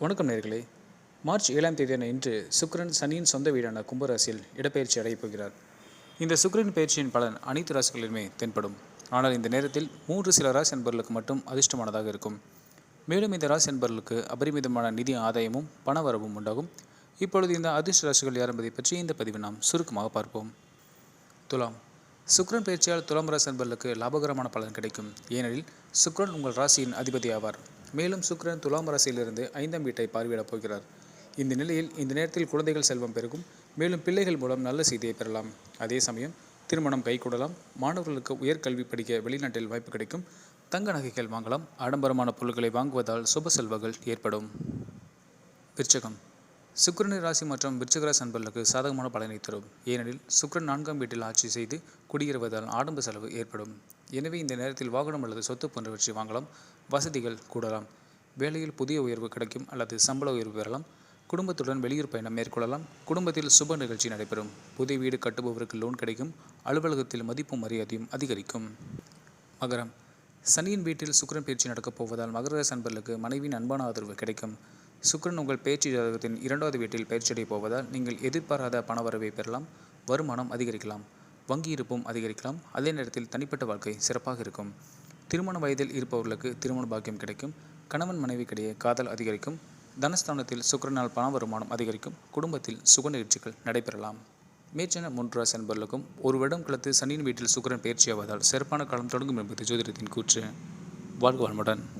வணக்கம் நேர்களே. மார்ச் ஏழாம் தேதியான இன்று சுக்ரன் சனியின் சொந்த வீடான கும்பராசியில் இடப்பெயர்ச்சி அடையப் போகிறார். இந்த சுக்ரன் பயிற்சியின் பலன் அனைத்து ராசிகளிலுமே தென்படும். ஆனால் இந்த நேரத்தில் மூன்று சில ராசி என்பர்களுக்கு மட்டும் அதிர்ஷ்டமானதாக இருக்கும். மேலும் இந்த ராசி என்பர்களுக்கு அபரிமிதமான நிதி ஆதாயமும் பணவரவும் உண்டாகும். இப்பொழுது இந்த அதிர்ஷ்ட ராசிகள் யார் என்பதை பற்றி இந்த பதிவை நாம் சுருக்கமாக பார்ப்போம். துலாம். சுக்ரன் பயிற்சியால் துலாம் ராசி என்பவர்களுக்கு லாபகரமான பலன் கிடைக்கும். ஏனெனில் சுக்ரன் உங்கள் ராசியின் அதிபதி ஆவார். மேலும் சுக்கிரன் துலாம் ராசியிலிருந்து ஐந்தாம் வீட்டை பார்வையிடப் போகிறார். இந்த நிலையில் இந்த நேரத்தில் குழந்தைகள் செல்வம் பெருகும். மேலும் பிள்ளைகள் மூலம் நல்ல செய்தியை பெறலாம். அதே சமயம் திருமணம் கைகூடலாம். மாணவர்களுக்கு உயர்கல்வி படிக்க வெளிநாட்டில் வாய்ப்பு கிடைக்கும். தங்க நகைகள் வாங்கலாம். ஆடம்பரமான பொருட்களை வாங்குவதால் சுப செல்வங்கள் ஏற்படும். விருச்சகம். சுக்கிரன் ராசி மற்றும் விருச்சிக ராசி அன்பர்களுக்கு சாதகமான பலனை தரும். ஏனெனில் சுக்கரன் நான்காம் வீட்டில் ஆட்சி செய்து குடியேறுவதால் ஆடம்ப செலவு ஏற்படும். எனவே இந்த நேரத்தில் வாகனம் அல்லது சொத்து போன்றவற்றை வாங்கலாம் வசதிகள் கூடலாம் வேலையில் புதிய உயர்வு கிடைக்கும் அல்லது சம்பள உயர்வு பெறலாம் குடும்பத்துடன் வெளியூர் பயணம் மேற்கொள்ளலாம் குடும்பத்தில் சுப நிகழ்ச்சி நடைபெறும் புதிய வீடு கட்டுபவருக்கு லோன் கிடைக்கும் அலுவலகத்தில் மதிப்பும் மரியாதையும் அதிகரிக்கும். மகரம் சனியின் வீட்டில் சுக்கிரன் பயிற்சி நடக்கப் போவதால் மகர ராசி அன்பர்களுக்கு மனைவியின் அன்பான ஆதரவு கிடைக்கும். சுக்கிரன் உங்கள் பேச்சு ஜாதகத்தின் இரண்டாவது வீட்டில் பயிற்சியடைய போவதால் நீங்கள் எதிர்பாராத பணவரவை பெறலாம் வருமானம் அதிகரிக்கலாம் வங்கி இருப்பும் அதிகரிக்கலாம் அதே நேரத்தில் தனிப்பட்ட வாழ்க்கை சிறப்பாக இருக்கும். திருமண வயதில் இருப்பவர்களுக்கு திருமண பாக்கியம் கிடைக்கும் கணவன் மனைவிக்கிடையே காதல் அதிகரிக்கும் தனஸ்தானத்தில் சுக்கரனால் பண வருமானம் அதிகரிக்கும் குடும்பத்தில் சுக நிகழ்ச்சிகள் நடைபெறலாம். மேச்சன மூன்றாஸ் என்பவர்களுக்கும் ஒரு வருடம் கலத்து சனியின் வீட்டில் சுக்கிரன் பயிற்சியாவதால் சிறப்பான காலம் தொடங்கும் என்பது ஜோதிடத்தின் கூற்று. வாழ்க வாழ்முடன்